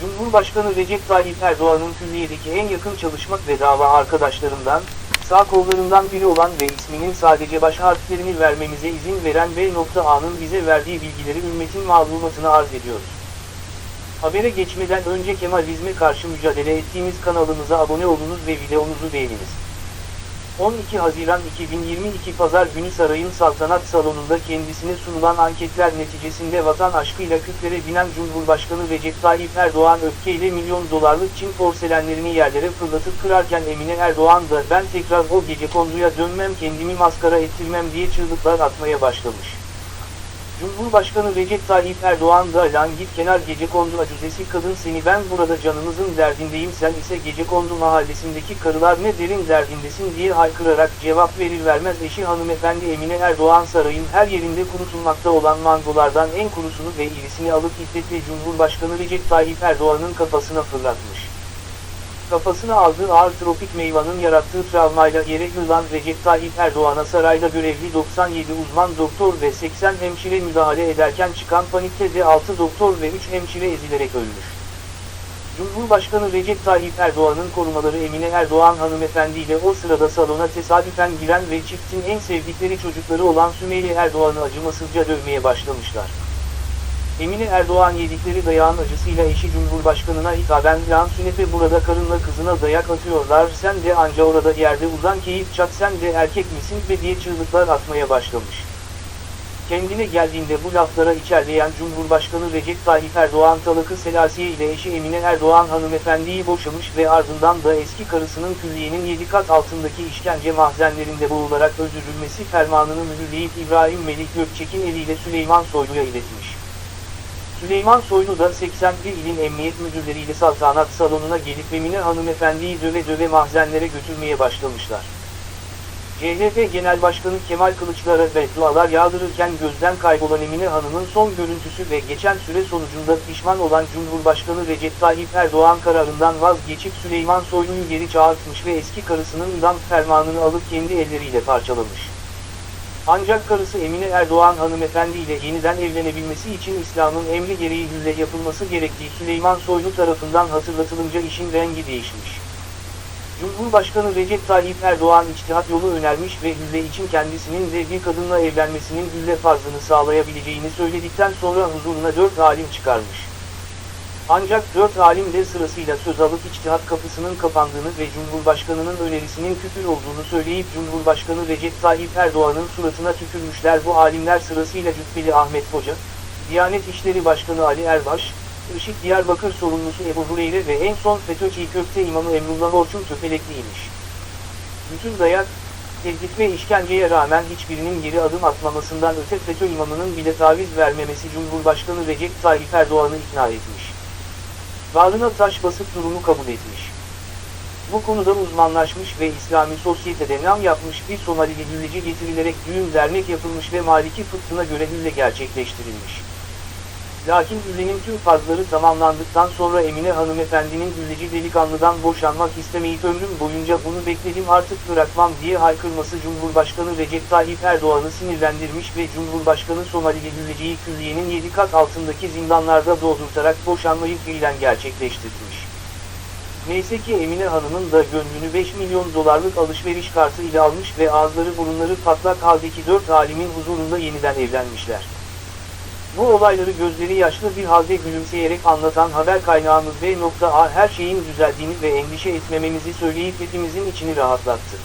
Cumhurbaşkanı Recep Tayyip Erdoğan'ın külliyedeki en yakın çalışmak ve dava arkadaşlarından, sağ kollarından biri olan ve isminin sadece baş harflerini vermemize izin veren B.A'nın bize verdiği bilgileri ümmetin malumatına arz ediyoruz. Habere geçmeden önce Kemalizme karşı mücadele ettiğimiz kanalımıza abone olunuz ve videomuzu beğeniniz. 12 Haziran 2022 Pazar günü sarayın saltanat salonunda kendisine sunulan anketler neticesinde vatan aşkıyla küplere binen Cumhurbaşkanı Recep Tayyip Erdoğan öfkeyle milyon dolarlık Çin porselenlerini yerlere fırlatıp kırarken Emine Erdoğan da ben tekrar o gece konduya dönmem kendimi maskara ettirmem diye çığlıklar atmaya başlamış. Cumhurbaşkanı Recep Tayyip Erdoğan da lan git kenar gece kondu acuzesi kadın seni ben burada canımızın derdindeyim sen ise gece kondu mahallesindeki karılar ne derin derdindesin diye haykırarak cevap verir vermez eşi hanımefendi Emine Erdoğan sarayın her yerinde kurutulmakta olan mangolardan en kurusunu ve irisini alıp hiddetle Cumhurbaşkanı Recep Tayyip Erdoğan'ın kafasına fırlatmış. Kafasına aldığı ağır tropik meyvanın yarattığı travmayla yere yığılan Recep Tayyip Erdoğan'a sarayda görevli 97 uzman doktor ve 80 hemşire müdahale ederken çıkan panikte de 6 doktor ve 3 hemşire ezilerek ölmüş. Cumhurbaşkanı Recep Tayyip Erdoğan'ın korumaları Emine Erdoğan hanımefendi ile o sırada salona tesadüfen giren ve çiftin en sevdikleri çocukları olan Sümeyye Erdoğan'ı acımasızca dövmeye başlamışlar. Emine Erdoğan yedikleri dayağın acısıyla eşi Cumhurbaşkanına hitaben lan sünepe burada karınla kızına dayak atıyorlar sen de anca orada yerde uzan keyif çat sen de erkek misin be diye çığlıklar atmaya başlamış. Kendine geldiğinde bu laflara içerleyen Cumhurbaşkanı Recep Tayyip Erdoğan Talakı Selasiye ile eşi Emine Erdoğan hanımefendiyi boşamış ve ardından da eski karısının külliyenin 7 kat altındaki işkence mahzenlerinde boğularak öldürülmesi fermanını mühürleyip İbrahim Melik Gökçek'in eliyle Süleyman Soylu'ya iletmiş. Süleyman Soylu da 81 ilin emniyet müdürleriyle saltanat salonuna gelip Emine hanımefendiyi döve döve mahzenlere götürmeye başlamışlar. CHP Genel Başkanı Kemal Kılıçdaroğlu beddualar yağdırırken gözden kaybolan Emine Hanım'ın son görüntüsü ve geçen süre sonucunda pişman olan Cumhurbaşkanı Recep Tayyip Erdoğan kararından vazgeçip Süleyman Soylu'yu geri çağırtmış ve eski karısının idam fermanını alıp kendi elleriyle parçalamış. Ancak karısı Emine Erdoğan hanımefendi ile yeniden evlenebilmesi için İslam'ın emri gereği hülle yapılması gerektiği Süleyman Soylu tarafından hatırlatılınca işin rengi değişmiş. Cumhurbaşkanı Recep Tayyip Erdoğan içtihat yolu önermiş ve hülle için kendisinin de bir kadınla evlenmesinin hülle farzını sağlayabileceğini söyledikten sonra huzuruna dört alim çıkarmış. Ancak dört alim de sırasıyla söz alıp içtihat kapısının kapandığını ve Cumhurbaşkanının önerisinin küfür olduğunu söyleyip Cumhurbaşkanı Recep Tayyip Erdoğan'ın suratına tükürmüşler bu alimler sırasıyla Cübbeli Ahmet Hoca, Diyanet İşleri Başkanı Ali Erbaş, IŞİD Diyarbakır sorumlusu Ebu Hureyre ve en son FETÖ Çiğ Köfte İmamı Emrullah Orçun Töpelekliymiş. Bütün dayak, tehdit ve işkenceye rağmen hiçbirinin geri adım atmamasından öte FETÖ imamının bile taviz vermemesi Cumhurbaşkanı Recep Tayyip Erdoğan'ı ikna etmiş. Bağrına taş basıp durumu kabul etmiş. Bu konuda uzmanlaşmış ve İslami sosyetede nam yapmış bir Somalili hülleci getirilerek düğün dernek yapılmış ve Maliki fıkhına göre hülle gerçekleştirilmiş. Lakin hüllenin tüm fazları tamamlandıktan sonra Emine hanımefendinin hülleci delikanlıdan boşanmak istemeyip ömrüm boyunca bunu bekledim artık bırakmam diye haykırması Cumhurbaşkanı Recep Tayyip Erdoğan'ı sinirlendirmiş ve Cumhurbaşkanı Somalili hülleciyi külliyenin 7 kat altındaki zindanlarda doldurtarak boşanmayı fiilen gerçekleştirmiş. Neyse ki Emine Hanım'ın da gönlünü 5 milyon dolarlık alışveriş kartı ile almış ve ağızları burunları patlak haldeki 4 alimin huzurunda yeniden evlenmişler. Bu olayları gözleri yaşlı bir halde gülümseyerek anlatan haber kaynağımız B.A her şeyin düzeldiğini ve endişe etmememizi söyleyip hepimizin içini rahatlattı.